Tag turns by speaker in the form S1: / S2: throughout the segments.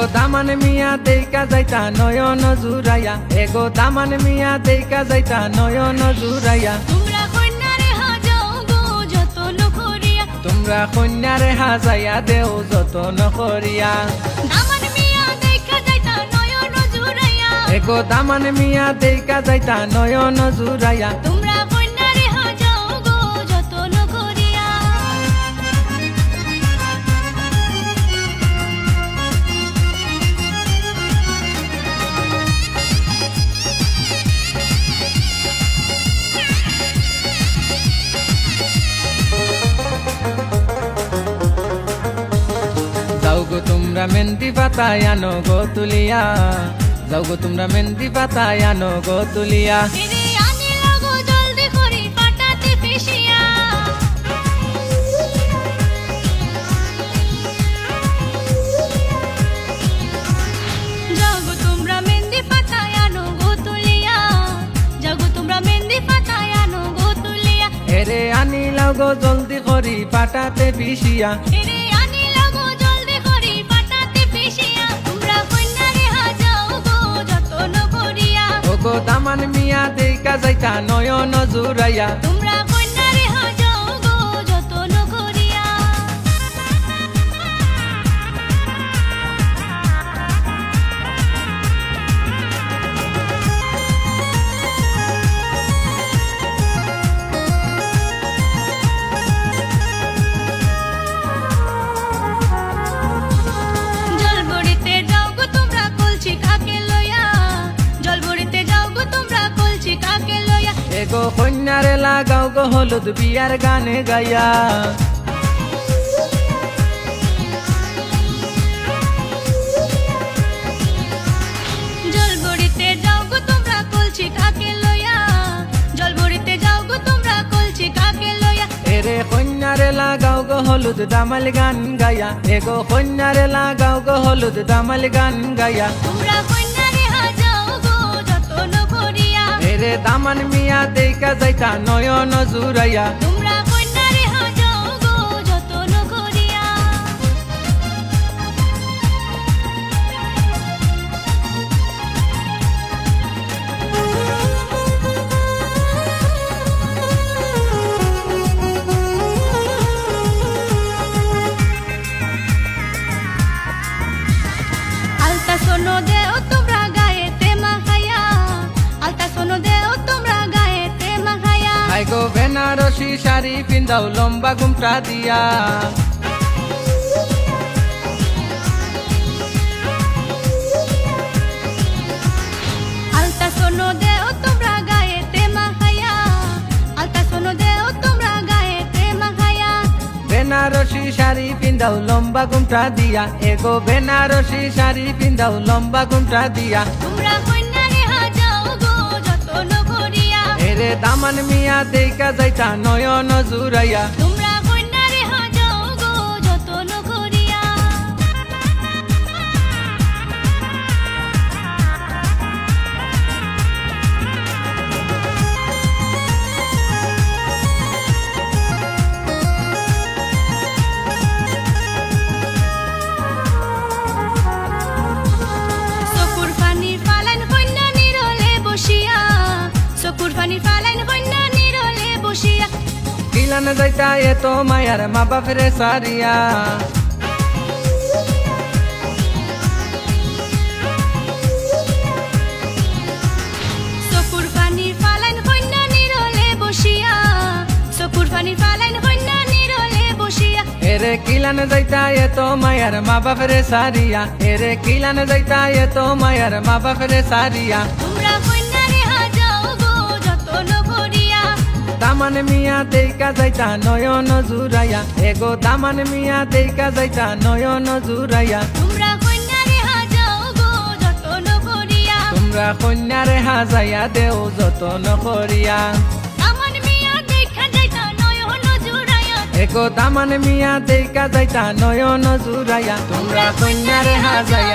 S1: এগো দামান মিয়া দেইকা যাইতা নয়ন জুরাইয়া এগো দামান মিয়া দেইকা যাইতা নয়ন জুরাইয়া
S2: তোমরা কন্যারে
S1: হাজাইয়া দেও যতন করিয়া। এগো দামান মিয়া দেইকা যাইতা নয়ন জুরাইয়া মেহেন্দি পাতায় আনো গো তুলিয়া। যাও গো তোমরা মেহেন্দি পাতায় আনো গো তুলিয়া।
S2: আনি লাগো
S1: আনিলাও গো জলদি করি পাটাতে পিসিয়া
S2: গো
S1: মিয়া দেইকা যাইতা নয়ন জুরাইয়া এগো কন্যারে লাগাও গো হলুদ বিয়ার গানে গাইয়া।
S2: গো গো
S1: এরে কন্যারে লাগাও গো হলুদ দামাল গান গাইয়া। এগো কন্যারে লাগাও গো হলুদ দামাল গান
S2: তোমরা
S1: এরে দামান মিয়া দেইকা যাইতা নয়ন জুরাইয়া বেনারসি শাড়ি পিন্দাও লম্বা ঘুমটা দিয়া। বেনারসি শাড়ি পিন্দাও লম্বা ঘুমটা দিয়া এগো বেনারসি শাড়ি পিন্দাও লম্বা ঘুমটা দিয়া।
S2: তোমরা
S1: এরে দামান মিয়া দেখা যাইতা নয়ন জুরাইয়া কিলান যাইতা এত মায়ার মা বাপরে সারিয়া। এরে কিলান যাইতা এত মায়ার মা বাপরে সারিয়া। এরে কিলান যাইতা এত মায়ার মা বাপরে সারিয়া।
S2: তোমরা
S1: দামান মিয়া দেইকা যাইতা নয়ন জুরাইয়া এগো দামান মিয়া দেইকা যাইতা নয়ন জুরাইয়া
S2: তোমরা কন্যারে হাজাও গো যতন করিয়া।
S1: তোমরা কন্যারে হাজাইয়া দেও যতন করিয়া।
S2: দেখা
S1: এগো দামান মিয়া দেইকা যাইতা নয়ন জুরাইয়া তোমরা কন্যারে হাজাইয়া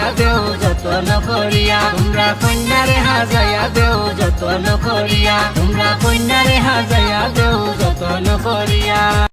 S1: যতন করিয়া তোমরা কন্যারে হাজাইয়া দেও যতন করিয়া তোমরা কন্যারে হাজাইয়া দেও যতন করিয়া।